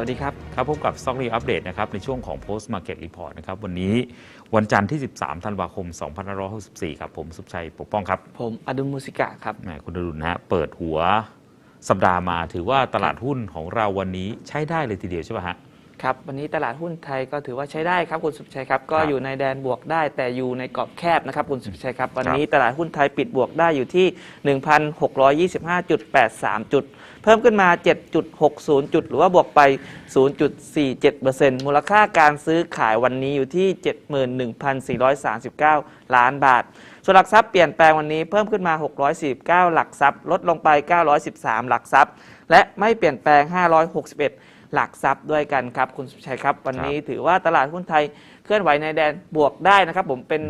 วัสดีครับสวัสดีครับ ครับพบกับ Stock Review Update นะครับในช่วงของ Post Market Report นะครับวันนี้วันจันทร์ที่ 13 ธันวาคม 2564 ครับผมสุขชัยปกป้องครับ ผมอดุลมูสิกะครับแหมคุณดรุณนะฮะเปิดหัวสัปดาห์มาถือว่าตลาดหุ้นของเราวันนี้ใช้ได้เลยทีเดียวใช่ป่ะฮะ ครับวันนี้ตลาดหุ้นไทยก็ถือว่าใช้ได้ครับคุณสุภชัยครับก็ครับอยู่ในแดนบวกได้ แต่อยู่ในกรอบแคบนะครับคุณสุภชัยครับวันนี้ตลาดหุ้นไทยปิดบวกได้อยู่ที่ 1,625.83 จุด เพิ่มขึ้นมา 7.60 จุด หรือว่าบวกไป 0.47%มูลค่าการซื้อขายวันนี้อยู่ที่ 71,439 ล้านบาทส่วนหลักทรัพย์เปลี่ยนแปลงวันนี้เพิ่มขึ้นมา 649 หลักทรัพย์ ลดลงไป 913 หลักทรัพย์ และไม่เปลี่ยนแปลง 561 หลักทรัพย์ด้วยกันครับ คุณสุชัยครับ วันนี้ถือว่าตลาดหุ้นไทยเคลื่อนไหวในแดนบวกได้นะครับ ผมเป็น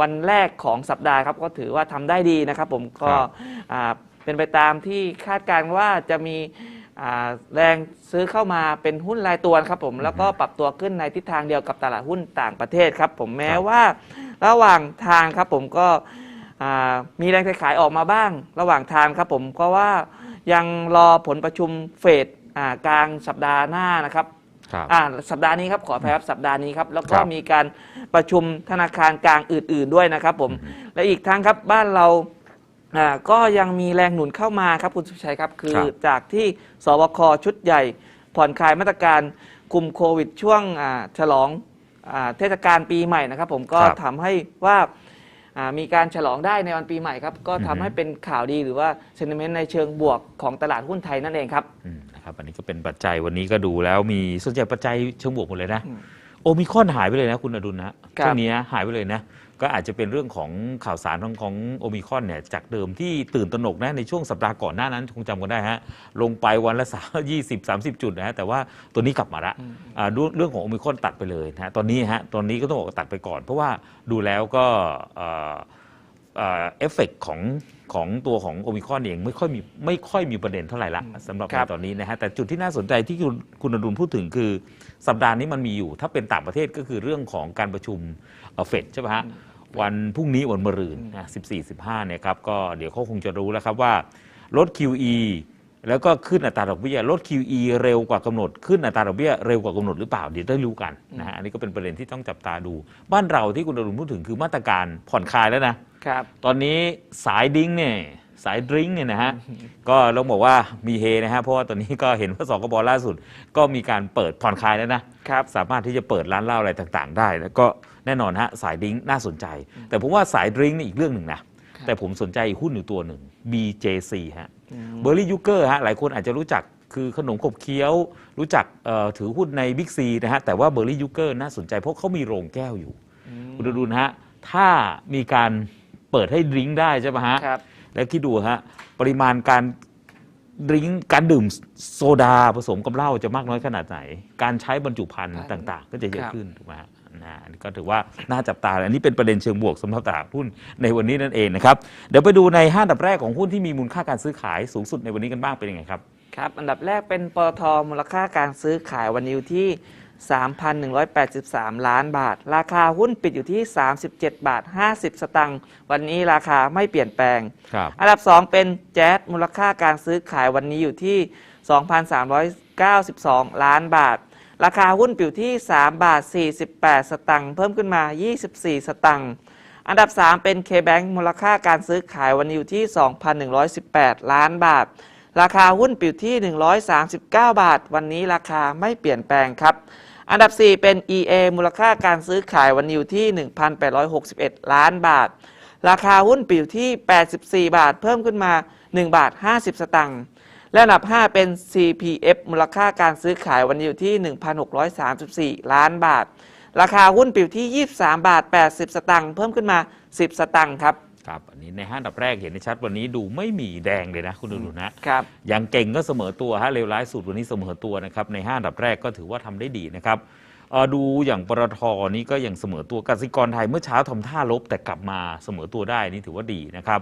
วันแรกของสัปดาห์ครับ ก็ถือว่าทำได้ดีนะครับ ผมก็ครับอ่าเป็นไปตามที่คาดการณ์ว่าจะมีอ่าแรงซื้อเข้ามาเป็นหุ้นรายตัวนะครับผมแล้วก็ปรับตัวขึ้นในทิศทางเดียวกับตลาดหุ้นต่างประเทศครับ ผมแม้ครับว่าระหว่างทางครับผมก็อ่ามีแรงขายออกมาบ้าง ระหว่างทางครับผมเพราะว่ายังรอผลประชุมเฟดอ่า กลางสัปดาห์หน้านะครับครับอ่าสัปดาห์นี้ครับขออภัยครับสัปดาห์นี้ครับแล้วก็ครับมีการประชุมธนาคารกลางอื่น ๆด้วยนะครับผมและอีกทั้งครับบ้านเราอ่าก็ยังมีแรงหนุนเข้ามาครับคุณสุชัยครับคือครับจากที่สบคชุดใหญ่ ผ่อนคลายมาตรการคุมโควิดช่วงอ่าฉลองอาเทศกาลปีใหม่นะครับ ผมก็ครับทำให้ว่าอ่า มีการฉลองได้ในวันปีใหม่ครับ ก็ทำอือฮึให้เป็นข่าวดีหรือว่าเซนิเมนต์ในเชิงบวกของตลาดหุ้นไทยนั่นเองครับอืมนะครับอันนี้ก็เป็นปัจจัยวันนี้ก็ดูแล้วมีส่วนใหญ่ปัจจัยเชิงบวกหมดเลยนะอืมโอมิครอนหายไปเลยนะคุณอดุลนะช่วงนี้นะหายไปเลยนะ ก็อาจจะเป็นเรื่องของข่าวสารของของโอมิครอนเนี่ยจากเดิมที่ตื่นตระหนกนะในช่วงสัปดาห์ก่อนหน้านั้นคงจำกันได้ฮะลงไปวันละสามยี่สิบสามสิบจุดนะฮะแต่ว่าตัวนี้กลับมาละอ่าดูเรื่องของโอมิครอนตัดไปเลยนะฮะตอนนี้ฮะตอนนี้ก็ต้องบอกว่าตัดไปก่อน เพราะว่าดูแล้วก็เอ่อเอ่อเอฟเฟกของของตัวของโอมิครอนเองไม่ค่อยมีไม่ค่อยมีประเด็นเท่าไหร่ละสำหรับครัในบตอนนี้นะฮะแต่จุดที่น่าสนใจที่คุณคุณอดุลพูดถึงคือ สัปดาห์นี้มันมีอยู่ ถ้าเป็นต่างประเทศก็คือเรื่องของการประชุมเฟดใช่ไหมฮะ วันพรุ่งนี้วันมะรืนนะ14 15เนี่ยครับก็เดี๋ยวเขาคงจะรู้แล้วครับว่าลด QE แล้วก็ขึ้นอัตราดอกเบี้ยลด QE เร็วกว่ากำหนด ขึ้นอัตราดอกเบี้ยเร็วกว่ากำหนดหรือเปล่าเดี๋ยวได้รู้กันนะฮะอันนี้ก็เป็นประเด็นที่ต้องจับตาดู บ้านเราที่คุณอรุณพูดถึงคือมาตรการผ่อนคลายแล้วนะครับ ตอนนี้สายดิ้งเนี่ย สายดริงก์เนี่ยนะฮะ ก็ต้องบอกว่ามีเฮนะฮะ เพราะว่าตอนนี้ก็เห็นว่าสกบล่าสุด ก็มีการเปิดผ่อนคลายแล้วนะครับสามารถที่จะเปิดร้านเหล้าอะไรต่างๆ ได้ แล้วก็แน่นอนฮะสายดริงก์น่าสนใจ แต่ผมว่าสายดริงก์นี่อีกเรื่องหนึ่งนะแต่ผมสนใจอีกหุ้นอยู่ตัวหนึ่ง BJC ฮะเบอร์รี่ยูเกอร์ฮะหลายคนอาจจะรู้จักคือขนมขบเคี้ยว รู้จักเอ่อถือหุ้นในบิ๊กซีนะฮะแต่ว่าเบอร์รี่ยูเกอร์น่าสนใจเพราะเขามีโรงแก้วอยู่คุณดูนะฮะถ้ามีการเปิดให้ดริงก์ได้ใช่ไหมฮะครับ แล้วคิดดูฮะปริมาณการดริงก์การดื่มโซดาผสมกับเหล้าจะมากน้อยขนาดไหน การใช้บรรจุภัณฑ์ครับต่างๆ ก็จะเยอะครับขึ้นถูกไหมฮะนะอันนี้ก็ถือว่าน่าจับตา อันนี้เป็นประเด็นเชิงบวกสำหรับตลาดหุ้นในวันนี้นั่นเองนะครับ เดี๋ยวไปดูในห้าอันดับแรกของหุ้นที่มีมูลค่าการซื้อขายสูงสุดในวันนี้กันบ้างเป็นยังไงครับ ครับ อันดับแรกเป็นปตทมูลค่าการซื้อขายวันนี้อยู่ที่ 3,183 ล้านบาท ราคาหุ้นปิดอยู่ที่ 37 บาท 50 สตังค์ วันนี้ราคาไม่เปลี่ยนแปลงครับอันดับ 2 เป็นแจ๊สมูลค่าการซื้อขายวันนี้อยู่ที่ 2,392 ล้านบาท ราคาหุ้นปิดอยู่ที่ 3 บาท 48 สตังค์ เพิ่มขึ้นมา 24 สตังค์ อันดับ 3 เป็น K-Bank มูลค่าการซื้อขายวันนี้อยู่ที่ 2,118 ล้านบาทราคาหุ้นปิดที่ 139 บาท วันนี้ราคาไม่เปลี่ยนแปลงครับ อันดับ 4 เป็น EA มูลค่าการซื้อขายวันนี้อยู่ที่ 1,861 ล้านบาท ราคาหุ้นปิดอยู่ที่ 84 บาท เพิ่มขึ้นมา 1 บาท 50 สตังค์ และอันดับ 5 เป็น CPF มูลค่าการซื้อขายวันนี้อยู่ที่ 1,634 ล้านบาท ราคาหุ้นปิดที่ 23 บาท 80 สตังค์ เพิ่มขึ้นมา 10 สตังค์ครับ ครับอันนี้ในห้าอันดับแรกเห็นได้ชัดวันนี้ดูไม่มีแดงเลยนะ คุณดูดูนะครับอย่างเก่งก็เสมอตัวฮะเลวร้ายสุดวันนี้เสมอตัวนะครับในห้าอันดับแรกก็ถือว่าทำได้ดีนะครับเอ่อดูอย่างปตทนี้ก็ยังเสมอตัวกสิกรไทยเมื่อเช้าทำท่าลบแต่กลับมาเสมอตัวได้นี่ถือว่าดีนะครับ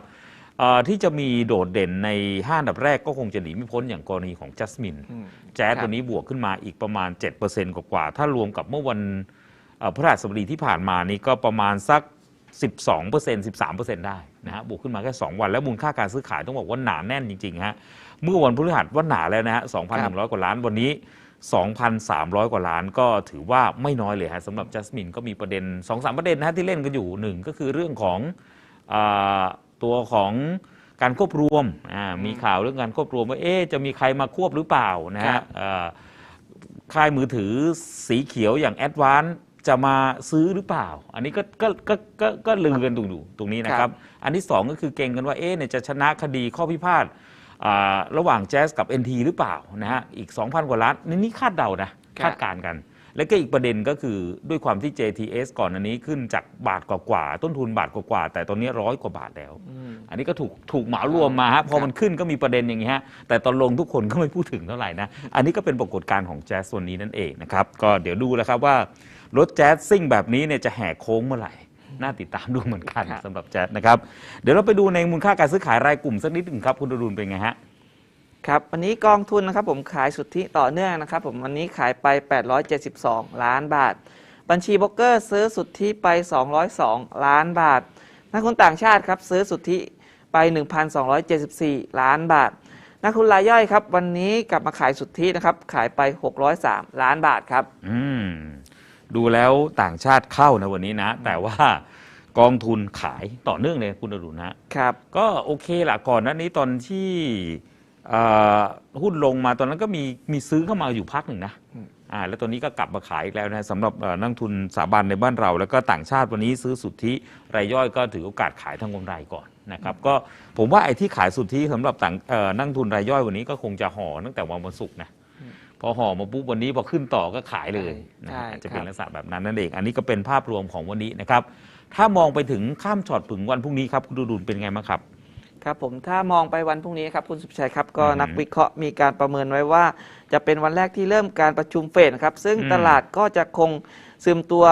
เอ่อที่จะมีโดดเด่นในห้าอันดับแรกก็คงจะหนีไม่พ้นอย่างกรณีของจัสมินอืมแจ๊สครับตัวนี้บวกขึ้นมาอีกประมาณ 7%กว่าๆถ้ารวมกับเมื่อวันเอ่อพฤหัสบดีที่ผ่านมานี่ก็ประมาณสัก 12% 13%ได้นะฮะบวกขึ้นมาแค่ 2 วัน แล้วมูลค่าการซื้อขายต้องบอกว่าหนาแน่นจริงๆฮะเมื่อวันพฤหัสว่าหนาแล้วนะฮะ2,100 กว่าล้านวันนี้ 2,300 กว่าล้านก็ถือว่าไม่น้อยเลยฮะสำหรับจัสมินก็มีประเด็น 2-3 ประเด็นนะฮะที่เล่นกันอยู่หนึ่งก็คือเรื่องของอาตัวของการควบรวมอ่ามีข่าวเรื่องการควบรวมว่าเอ๊ะจะมีใครมาควบหรือเปล่านะครัฮะบอ่าค่ายมือถือสีเขียวอย่างแอดวาน จะมาซื้อหรือเปล่า อันนี้ก็ก็ก็ก็ก็ลือกันตรงอยู่ตรงนี้นะครับ อันที่สองก็คือเก่งกันว่าเอ๊ะเนี่ยจะชนะคดีข้อพิพาทอ่าระหว่างแจ๊สกับ NT หรือเปล่านะฮะอีก 2,000 กว่าล้านนี่นี่คาดเดานะครับคาดการณ์กัน แล้วก็อีกประเด็นก็คือด้วยความที่ JTS ก่อนอันนี้ขึ้นจากบาทกว่าๆต้นทุนบาทกว่าๆแต่ตอนนี้ร้อยกว่าบาทแล้วอืมอันนี้ก็ถูกถูกเหมารวมมาฮะพอครับมันขึ้นก็มีประเด็นอย่างนี้ฮะแต่ตอนลงทุกคนก็ไม่พูดถึงเท่าไหร่นะอันนี้ก็เป็นปรากฏการณ์ของแจ๊สส่วนนี้นั่นเองนะครับก็เดี๋ยวดูแล้วครับว่า รถแจ๊สซิ่งแบบนี้เนี่ยจะแหกโค้งเมื่อไหร่ น่าติดตามดูเหมือนกันครับสำหรับแจ๊สนะครับ เดี๋ยวเราไปดูในมูลค่าการซื้อขายรายกลุ่มสักนิดหนึ่งครับ คุณดรุณเป็นไงฮะ ครับวันนี้กองทุนนะครับผมขายสุทธิต่อเนื่องนะครับผมวันนี้ขายไป 872 ล้านบาท บัญชีโบรกเกอร์ซื้อสุทธิไป 202 ล้านบาทนักทุนต่างชาติครับซื้อสุทธิไป 1,274 ล้านบาท นักทุนรายย่อยครับ วันนี้กลับมาขายสุทธินะครับ ขายไป 603 ล้านบาทครับ อืม ดูแล้วต่างชาติเข้านะวันนี้นะ แต่ว่ากองทุนขายต่อเนื่องเลยคุณดรุณนะครับ ก็โอเคละก่อนหนั้นนี้ตอนที่เอ่อหุ้นลงมาตอนนั้นก็มีมีซื้อเข้ามาอยู่พักหนึ่งนะอืมอ่าแล้วตอนนี้ก็กลับมาขายอีกแล้วนะสำหรับเอ่อนักทุนสถาบันในบ้านเรา แล้วก็ต่างชาติวันนี้ซื้อสุทธิรายย่อยก็ถือโอกาสขายทางกำไรก่อนนะครับก็ผมว่าไอ้ที่ขายสุทธิสำหรับต่างเอ่อนักทุนรายย่อยวันนี้ก็คงจะห่อตั้งแต่วันวันศุกร์นะ พอห่อมาปุ๊บวันนี้พอขึ้นต่อก็ขายเลยนะใช่ฮะอาจจะครับเป็นลักษณะแบบนั้นนั่นเอง อันนี้ก็เป็นภาพรวมของวันนี้นะครับ ถ้ามองไปถึงข้ามช็อตถึงวันพรุ่งนี้ครับคุณดูดุลเป็นไงบ้างครับ ครับผมถ้ามองไปวันพรุ่งนี้ครับคุณสุภชัยครับก็อือฮึนักวิเคราะห์มีการประเมินไว้ว่า จะเป็นวันแรกที่เริ่มการประชุมเฟดนะครับซึ่งอืมตลาดก็จะคงซึมตัว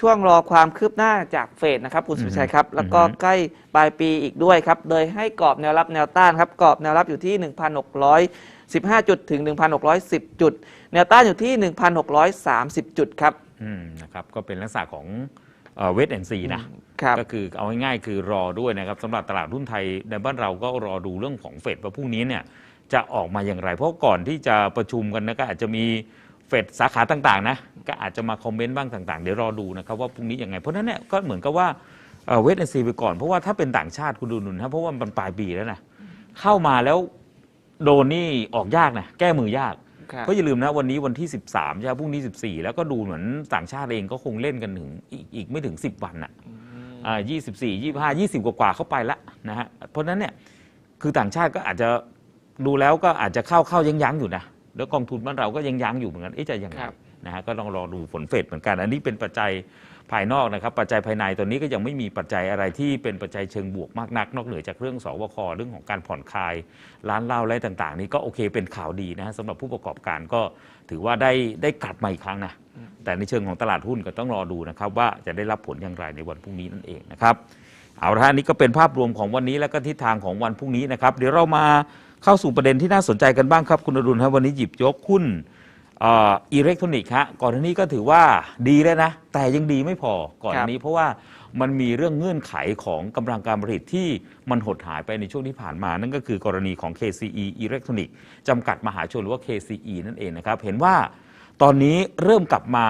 ช่วงรอความคืบหน้าจากเฟดนะครับคุณสุภชัยครับ แล้วก็อือฮึใกล้ปลายปีอีกด้วยครับ โดยให้กรอบแนวรับแนวต้านครับ กรอบแนวรับอยู่ที่ 1,615 จุดถึง 1,610 จุด แนวต้านอยู่ที่ 1,630 จุดครับอืมนะครับก็เป็นลักษณะของเวทแอนซีนะครับก็คือเอาง่ายๆคือรอด้วยนะครับสำหรับตลาดหุ้นไทยในบ้านเราก็รอดูเรื่องของเฟดว่าพรุ่งนี้เนี่ยจะออกมาอย่างไร เพราะก่อนที่จะประชุมกันนะก็อาจจะมี เฟดสาขาต่างๆนะก็อาจจะมาคอมเมนต์บ้างต่างๆ เดี๋ยวรอดูนะครับว่าพรุ่งนี้ยังไง เพราะฉะนั้นเนี่ยก็เหมือนกับว่าเวทแอนซีไปก่อนเพราะว่าถ้าเป็นต่างชาติคุณดูหนุนนะเพราะว่ามันปลายปีแล้วนะเข้ามาแล้วโดนนี่ออกยากนะแก้มือยากครับเพราะอย่าลืมนะวันนี้วันที่ 13ใช่ไหมพรุ่งนี้ 14 แล้วก็ดูเหมือนต่างชาติเองก็คงเล่นกันถึงอีกอีกไม่ถึง 10 วันอะอ่า24 25 20กว่าๆเข้าไปละนะฮะเพราะฉะนั้นเนี่ยคือต่างชาติก็อาจจะดูแล้วก็อาจจะเข้าเข้ายั้งยั้งๆอยู่นะ แล้วกองทุนบ้านเราก็ยังยั้งๆอยู่เหมือนกันเอ๊ะจะยังไงครับนะฮะก็ลองรอดูผลเฟดเหมือนกัน อันนี้เป็นปัจจัยภายนอกนะครับ ปัจจัยภายในตอนนี้ก็ยังไม่มีปัจจัยอะไรที่เป็นปัจจัยเชิงบวกมากนัก นอกเหนือจากเรื่องสวคเรื่องของการผ่อนคลายร้านเหล้าอะไรต่าง ๆ นี่ก็โอเคเป็นข่าวดีนะฮะสำหรับผู้ประกอบการก็ถือว่าได้ได้กลับมาอีกครั้งนะแต่ในเชิงของตลาดหุ้นก็ต้องรอดูนะครับว่าจะได้รับผลอย่างไรในวันพรุ่งนี้นั่นเองนะครับเอาละฮะนี่ก็เป็นภาพรวมของวันนี้แล้วก็ทิศทางของวันพรุ่งนี้นะครับ เดี๋ยวเรามา เข้าสู่ประเด็นที่น่าสนใจกันบ้างครับ คุณอรุณครับวันนี้หยิบยกหุ้นเอิเล็กทรอนิกส์ฮะก่อนหน้านี้ก็ถือว่าดีแล้วนะ แต่ยังดีไม่พอก่อนหน้านี้เพราะว่ามันมีเรื่องเงื่อนไขของกำลังการผลิตที่มันหดหายไปในช่วงที่ผ่านมา นั่นก็คือกรณีของ KCE Electronic จำกัดมหาชนหรือว่า KCE นั่นเองนะครับ เห็นว่าตอนนี้เริ่มกลับมา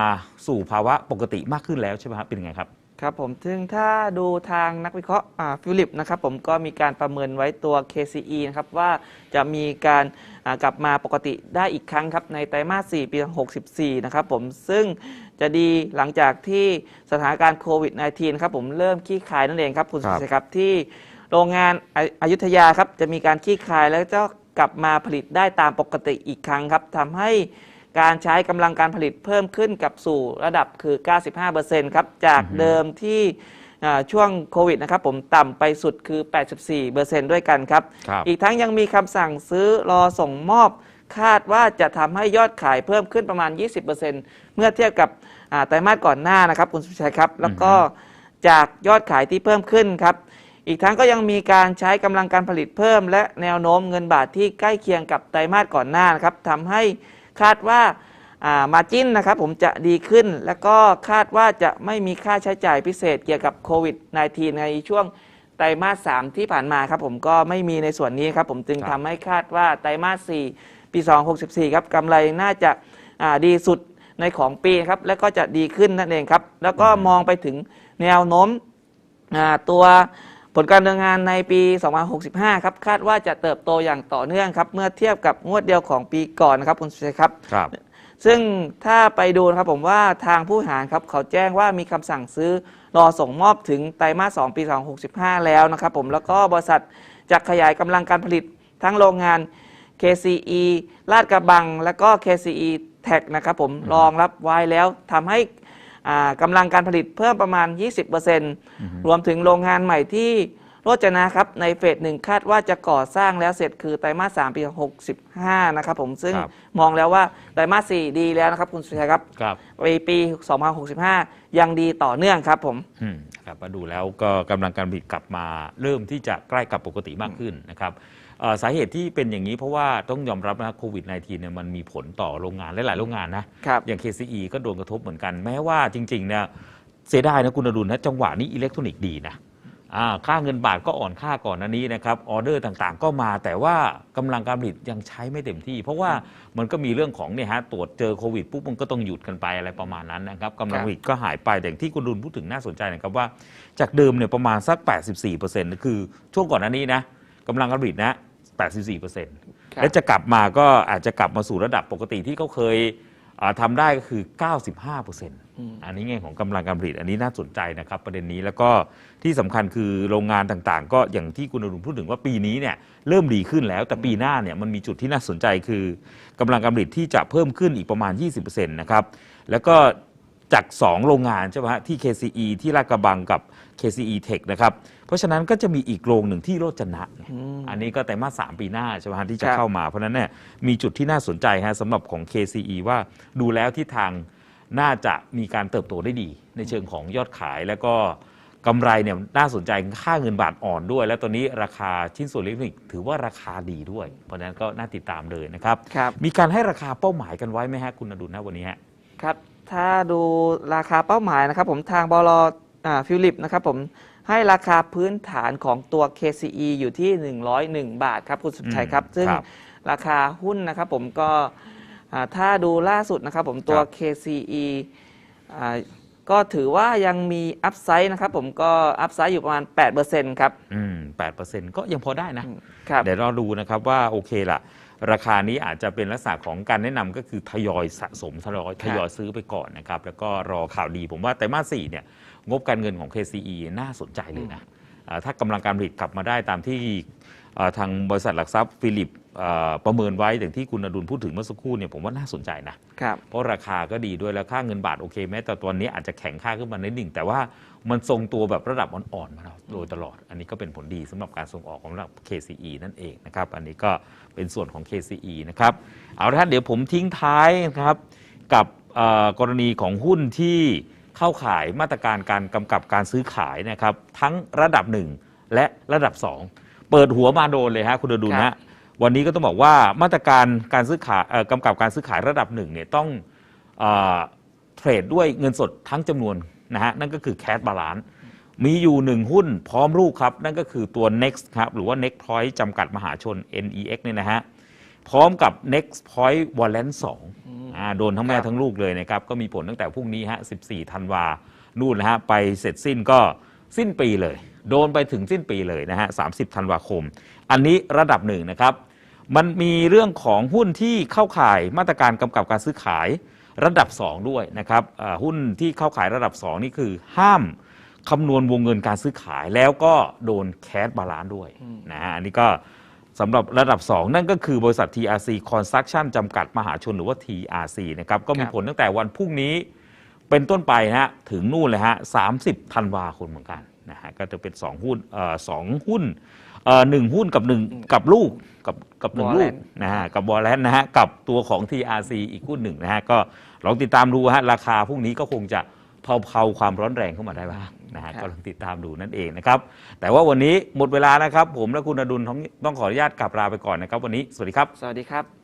สู่ภาวะปกติมากขึ้นแล้วใช่ไหมครับเป็นยังไงครับ ครับผมซึ่งถ้าดูทางนักวิเคราะห์อ่าฟิลิปนะครับผมก็มีการประเมินไว้ตัว KCE นะครับว่าจะมีการอ่ากลับมาปกติได้อีกครั้งครับในไตรมาส 4 ปี 64 นะครับผมซึ่งจะดีหลังจากที่สถานการณ์โควิด -19 ครับผมเริ่มขี้คายนั่นเองครับคุณครัสุบชัยครับที่โรงงานออยุธยาครับจะมีการขี้คายแล้วก็กลับมาผลิตได้ตามปกติอีกครั้งครับทำให้ การใช้กำลังการผลิตเพิ่มขึ้นกับสู่ระดับคือ 95%ครับจากเดิมที่อ่าช่วงโควิดนะครับผมต่ำไปสุดคือ 84%ด้วยกันครับครับ อีกทั้งยังมีคำสั่งซื้อรอส่งมอบ คาดว่าจะทำให้ยอดขายเพิ่มขึ้นประมาณ 20%เมื่อเทียบกับอ่าไตรมาสก่อนหน้านะครับคุณสุชัยครับ แล้วก็จากยอดขายที่เพิ่มขึ้นครับอีกทั้งก็ยังมีการใช้กำลังการผลิตเพิ่ม และแนวโน้มเงินบาทที่ใกล้เคียงกับไตรมาสก่อนหน้านะครับทำให้ คาดว่ามาจิ้นนะครับผมจะดีขึ้น แล้วก็คาดว่าจะไม่มีค่าใช้จ่ายพิเศษเกี่ยวกับโควิด -19 ในช่วงไตรมาส 3 ที่ผ่านมาครับผมก็ไม่มีในส่วนนี้ครับผมจึงครับทำให้คาดว่าไตรมาส 4 ปี 264 ครับกำไรน่าจะอ่าดีสุดในของปีครับและก็จะดีขึ้นนั่นเองครับ แล้วก็มองไปถึงแนวโน้มอ่าตัว ผลการดำเนินงานในปี2065 ครับ คาดว่าจะเติบโตอย่างต่อเนื่องครับ เมื่อเทียบกับงวดเดียวของปีก่อนนะครับคุณสุชัยครับ ครับ ซึ่งถ้าไปดูนะครับผมว่าทางผู้บริหารครับเขาแจ้งว่ามีคำสั่งซื้อรอส่งมอบถึงไตรมาส 2 ปี2065 แล้วนะครับผม แล้วก็บริษัทจะขยายกำลังการผลิตทั้งโรงงาน KCE ลาดกระบัง และก็ KCE Tech นะครับผมรองรับไว้แล้วทำให้อ่า กำลังการผลิตเพิ่มประมาณ 20%รวมถึงโรงงานใหม่ที่โรจนะครับ ในเฟสหนึ่งคาดว่าจะก่อสร้างแล้วเสร็จคือไตรมาส3ปี 65 นะครับผมซึ่งครับมองแล้วว่าไตรมาส4ดีแล้วนะครับคุณสุชัยครับครับ ปีปี 2065 ยังดีต่อเนื่องครับผม อืมครับมาดูแล้วก็กำลังการผลิตกลับมาเริ่มที่จะใกล้กับปกติมากขึ้นนะครับเอ่อ สาเหตุที่เป็นอย่างนี้เพราะว่าต้องยอมรับนะโควิด -19 เนี่ยมันมีผลต่อโรงงานหลาย ๆ โรงงานนะครับ อย่าง KCE ก็โดนกระทบเหมือนกัน แม้ว่าจริงๆเนี่ยเสียดายนะคุณอดุลนะจังหวะนี้อิเล็กทรอนิกส์ดีนะอ่าค่าเงินบาทก็อ่อนค่าก่อนหน้านี้นะครับออเดอร์ต่างๆ ก็มาแต่ว่ากำลังการผลิตยังใช้ไม่เต็มที่ เพราะว่ามันก็มีเรื่องของเนี่ยฮะตรวจเจอโควิดปุ๊บมันก็ต้องหยุดกันไปอะไรประมาณนั้นนะครับกำลังผลิตก็หายไปแต่อย่างที่คุณดุลพูดถึงน่าสนใจนะครับว่า จากเดิมเนี่ยประมาณสัก 84%คือช่วงก่อนหน้านี้นะ กำลังการผลิตนะ 84%ครับและจะกลับมาก็อาจจะกลับมาสู่ระดับปกติที่เขาเคยอ่าทำาได้ก็คือ 95%อันนี้ไงของกำลังการผลิต อันนี้น่าสนใจนะครับประเด็นนี้แล้วก็ที่สำคัญคือโรงงานต่างๆ ก็อย่างที่คุณอรุณพูดถึงว่าปีนี้เนี่ยเริ่มดีขึ้นแล้ว แต่ปีหน้าเนี่ยมันมีจุดที่น่าสนใจคือกำลังการผลิตที่จะเพิ่มขึ้นอีกประมาณ 20%นะครับแล้วก็จาก 2 โรงงานใช่ไหมฮะที่ KCE ที่ลาดกระบังกับ KCE Tech นะครับเพ ราะฉะนั้นก็จะมีอีกโรงหนึ่งที่โรจนะเนี่ยอันนี้ก็แต่มาส3ปีหน้าใช่ไหมฮะที่จะครับ เข้ามา เพราะฉะนั้นเนี่ยมีจุดที่น่าสนใจฮะสำหรับของ KCE ว่าดูแล้วที่ทางน่าจะมีการเติบโตได้ดี ในเชิงของยอดขายแล้วก็กำไรเนี่ยน่าสนใจค่าเงินบาทอ่อนด้วย และตอนนี้ราคาชิ้นส่วนอิเล็กทรอนิกส์ถือว่าราคาดีด้วย เพราะฉะนั้นก็น่าติดตามเลยนะครับ ครับ มีการให้ราคาเป้าหมายกันไว้ไหมฮะคุณอดุลนะวันนี้ฮะ ครับ ถ้าดูราคาเป้าหมายนะครับผมทางบลอ่าฟิลิปนะครับผม ให้ราคาพื้นฐานของตัว KCE อยู่ที่ 101 บาทครับคุณสุดชัยครับอืมซึ่งครับราคาหุ้นนะครับผมก็อ่าถ้าดูล่าสุดนะครับผมตัวครับ KCE อ่าก็ถือว่ายังมีอัพไซด์นะครับผมก็อัพไซด์อยู่ประมาณ 8%ครับ อืมแปดเปอร์เซ็นต์ก็ยังพอได้นะครับเดี๋ยวเราดูนะครับว่าโอเคละ ราคานี้อาจจะเป็นลักษณะของการแนะนำก็คือทยอยสะสมทยอยทยอยซื้อไปก่อนนะครับ แล้วก็รอข่าวดีผมว่าไตรมาสสี่เนี่ยงบการเงินของ KCE น่าสนใจเลยนะอ่าถ้ากำลังการผลิตกลับมาได้ตามที่อ่าทางบริษัทหลักทรัพย์ฟิลิปอ่า ประเมินไว้อย่างที่คุณอดุลพูดถึงเมื่อสักครู่เนี่ยผมว่าน่าสนใจนะครับเพราะราคาก็ดีด้วยแล้วค่าเงินบาทโอเคแม้แต่ตอนนี้อาจจะแข็งค่าขึ้นมานิดหนึ่งแต่ว่ามันทรงตัวแบบระดับอ่อนๆมาแล้วโดยตลอด อันนี้ก็เป็นผลดีสำหรับการส่งออกของระดับ KCE นั่นเองนะครับ อันนี้ก็เป็นส่วนของ KCE นะครับ เอาละครับเดี๋ยวผมทิ้งท้ายนะครับกับเอ่อกรณีของหุ้นที่เข้าข่ายมาตรการการกำกับการซื้อขายนะครับทั้งระดับ 1 และระดับ 2 เปิดหัวมาโดนเลยฮะคุณอดุลครันะบ วันนี้ก็ต้องบอกว่ามาตรการการซื้อขายกำกับการซื้อขายระดับหนึ่งเนี่ยต้องเอเทรดด้วยเงินสดทั้งจำนวนนะฮะนั่นก็คือแค s บาลาน c ์มีอยู่หนึ่งหุ้นพร้อมลูกครับ นั่นก็คือตัว next ครับหรือว่า next point จำกัดมหาชน NEX เนี่ยนะฮะพร้อมกับ next point warrant 2อ่าโดนทั้งแม่ทั้งลูกเลยนะครับ ก็มีผลตั้งแต่พรุ่งนี้ฮะ 14 ธันวา นู่นนะฮะ ไปเสร็จสิ้นก็สิ้นปีเลย โดนไปถึงสิ้นปีเลยนะฮะ 30 ธันวาคม อันนี้ระดับหนึ่งนะครับ มันมีเรื่องของหุ้นที่เข้าข่ายมาตรการกำกับการซื้อขายระดับ 2 ด้วยนะครับอ่าหุ้นที่เข้าขายระดับ 2 นี่คือห้ามคำนวณวงเงินการซื้อขายแล้วก็โดนแคสบาลานด้วยนะฮะอันนี้ก็สำหรับระดับ 2 นั่นก็คือบริษัท TRC Construction จำกัดมหาชนหรือว่า TRC นะครับก็มีครับผลตั้งแต่วันพรุ่งนี้เป็นต้นไปนะฮะถึงนู่นเลยฮะ30ธันวาคมเหมือนกัน นะฮะก็จะเป็น2หุ้นเอ่อสองหุ้นเอ่อหนึ่งหุ้นกับหนึ่งกับลูกกับกับหนึ่งลูก Warrant นะฮะกับบอลแลนนะฮะกับตัวของ TRC อีกหุ้นหนึ่งนะฮะก็ลองติดตามดูฮะราคาพรุ่งนี้ก็คงจะเผาๆความร้อนแรงเข้ามาได้บ้างนะฮะครับ ก็ลองติดตามดูนั่นเองนะครับ แต่ว่าวันนี้หมดเวลานะครับ ผมและคุณอดุลต้องต้องขออนุญาตกลับลาไปก่อนนะครับ วันนี้สวัสดีครับ สวัสดีครับ